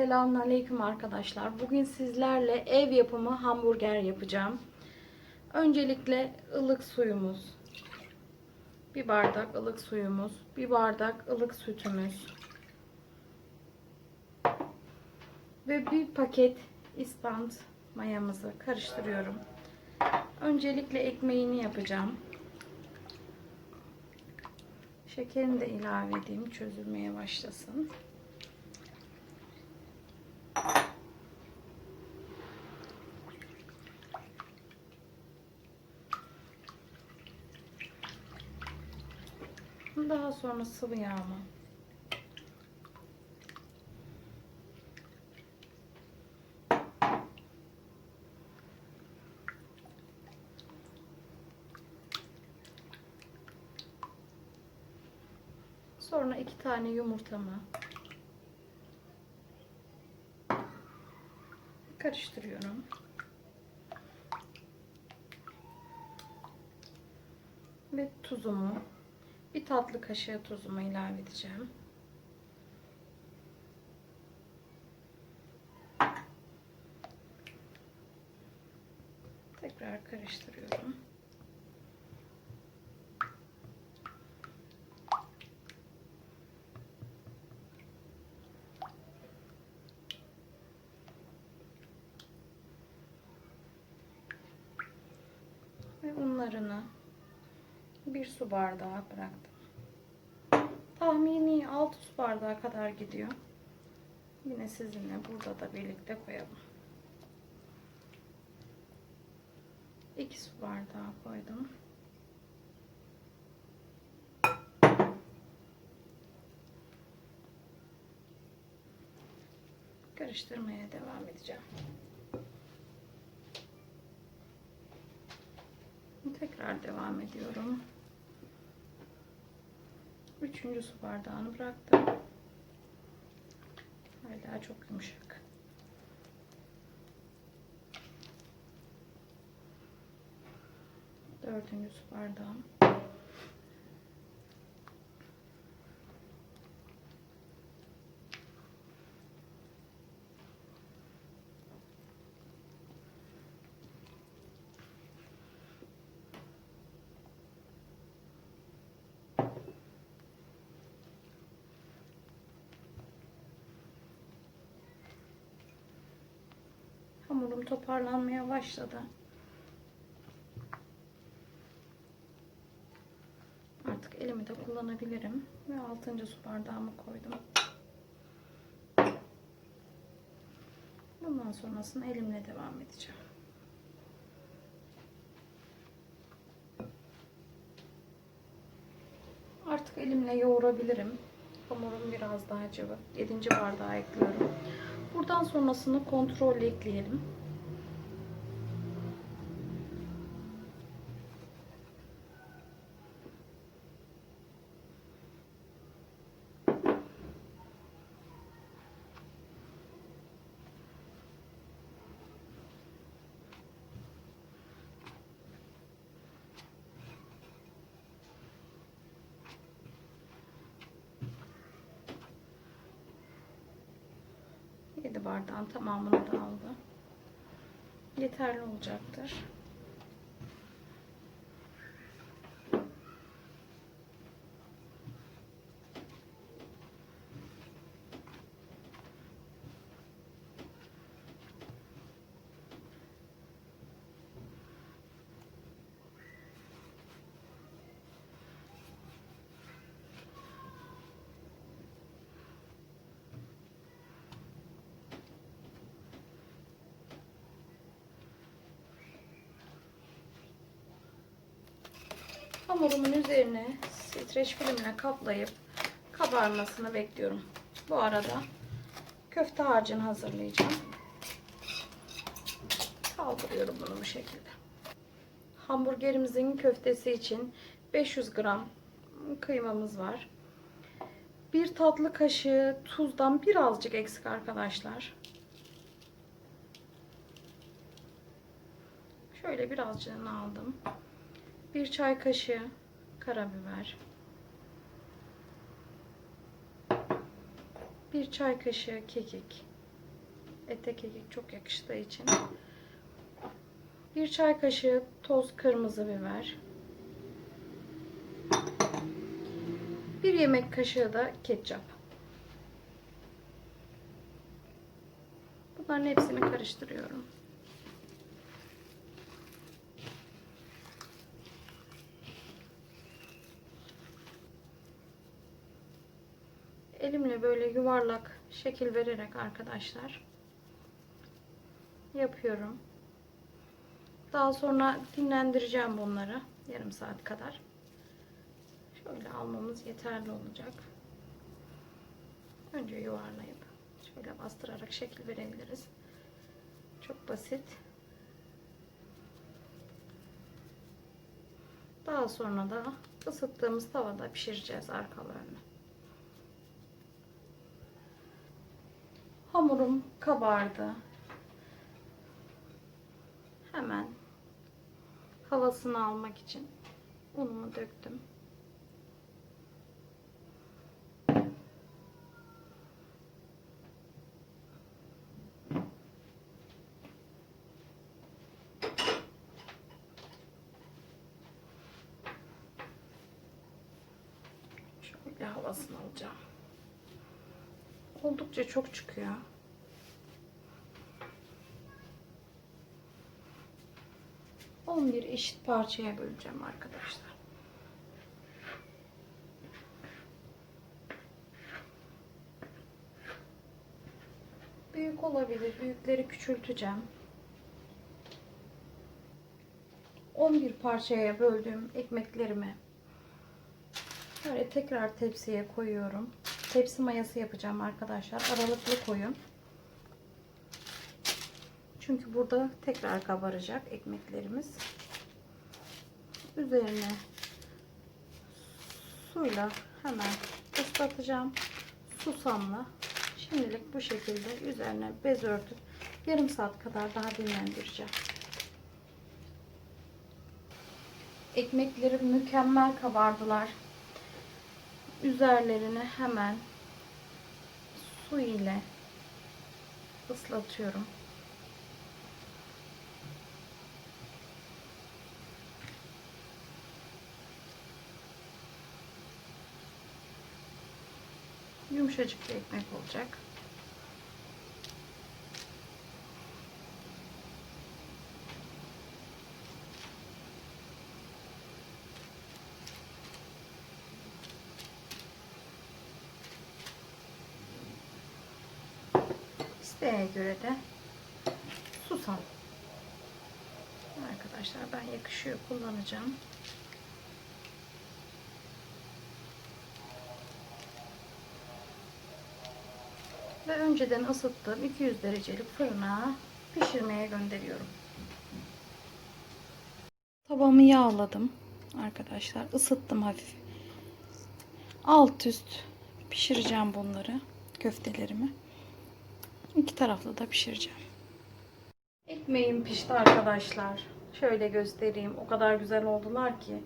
Selamünaleyküm arkadaşlar. Bugün sizlerle ev yapımı hamburger yapacağım. Öncelikle ılık suyumuz, bir bardak ılık suyumuz, bir bardak ılık sütümüz ve bir paket istant mayamızı karıştırıyorum. Öncelikle ekmeğini yapacağım. Şekerini de ilave edeyim çözülmeye başlasın. Daha sonra sıvı yağımı Sonra iki tane yumurtamı karıştırıyorum. Ve tuzumu bir tatlı kaşığı tuzumu ilave edeceğim. Tekrar karıştırıyorum. Ve unlarını bir su bardağı bıraktım. Tahmini 6 su bardağı kadar gidiyor. Yine sizinle burada da birlikte koyalım. 2 su bardağı koydum. Karıştırmaya devam edeceğim. Tekrar devam ediyorum. Üçüncü su bardağını bıraktım. Hala çok yumuşak. Dördüncü su bardağım. Hamurum toparlanmaya başladı. Artık elimi de kullanabilirim. Ve altıncı su bardağımı koydum. Bundan sonrasını elimle devam edeceğim. Artık elimle yoğurabilirim. Hamurum biraz daha cıvı. Yedinci bardağı ekliyorum. Buradan sonrasını kontrolle ekleyelim. Bardağın tamamını da aldı. Yeterli olacaktır. Hamurumun üzerine streç filmle kaplayıp kabarmasını bekliyorum. Bu arada köfte harcını hazırlayacağım. Kaldırıyorum bunu bu şekilde. Hamburgerimizin köftesi için 500 gram kıymamız var. Bir tatlı kaşığı tuzdan birazcık eksik arkadaşlar. Şöyle birazcığını aldım. Bir çay kaşığı karabiber. Bir çay kaşığı kekik. Ete kekik çok yakıştığı için. Bir çay kaşığı toz kırmızı biber. Bir yemek kaşığı da ketçap. Bunların hepsini karıştırıyorum. Elimle böyle yuvarlak şekil vererek arkadaşlar yapıyorum. Daha sonra dinlendireceğim bunları yarım saat kadar. Şöyle almamız yeterli olacak. Önce yuvarlayıp şöyle bastırarak şekil verebiliriz. Çok basit. Daha sonra da ısıttığımız tavada pişireceğiz arkalarını. Hamurum kabardı. Hemen havasını almak için unumu döktüm. Şöyle havasını alacağım. Oldukça çok çıkıyor. On bir eşit parçaya böleceğim arkadaşlar. Büyük olabilir. Büyükleri küçülteceğim. 11 parçaya böldüğüm ekmeklerimi böyle tekrar tepsiye koyuyorum. Tepsi mayası yapacağım arkadaşlar. Aralıklı koyun. Çünkü burada tekrar kabaracak ekmeklerimiz. Üzerine suyla hemen ıslatacağım. Susamla. Şimdilik bu şekilde üzerine bez örtüp yarım saat kadar daha dinlendireceğim. Ekmeklerim mükemmel kabardılar. Üzerlerini hemen su ile ıslatıyorum. Yumuşacık bir ekmek olacak. İsteğe göre de susam. Arkadaşlar ben yakışıyor kullanacağım. Ve önceden ısıttığım 200 derecelik fırına pişirmeye gönderiyorum. Tavamı yağladım arkadaşlar. Isıttım hafif. Alt üst pişireceğim bunları. Köftelerimi. İki taraflı da pişireceğim. Ekmeğim pişti arkadaşlar. Şöyle göstereyim. O kadar güzel oldular ki.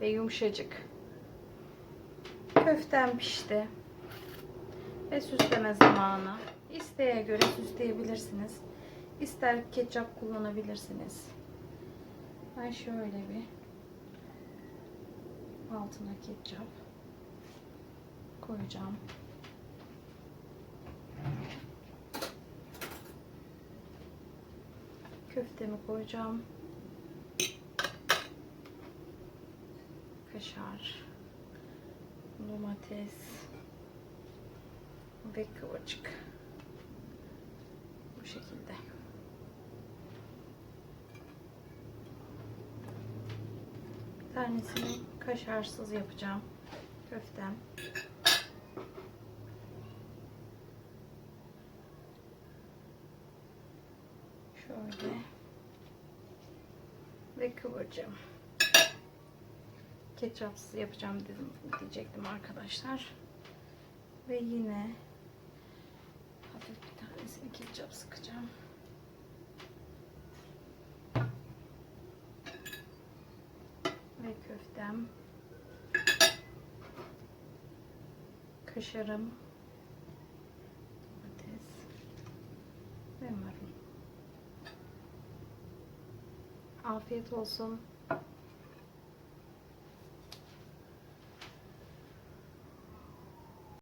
Ve yumuşacık. Köftem pişti. Ve süsleme zamanı. İsteğe göre süsleyebilirsiniz. İster ketçap kullanabilirsiniz. Ben şöyle bir altına ketçap koyacağım. Köftemi koyacağım. Kaşar, domates ve kıvırcık. Bu şekilde. Bir tanesini kaşarsız yapacağım. Köftem. Şöyle. Ve kıvıracağım. Ketçapsız yapacağım dedim diyecektim arkadaşlar. Ve yine tanesini ketçap sıkacağım. Ve köftem. Kaşarım. Domates. Umarım. Afiyet olsun.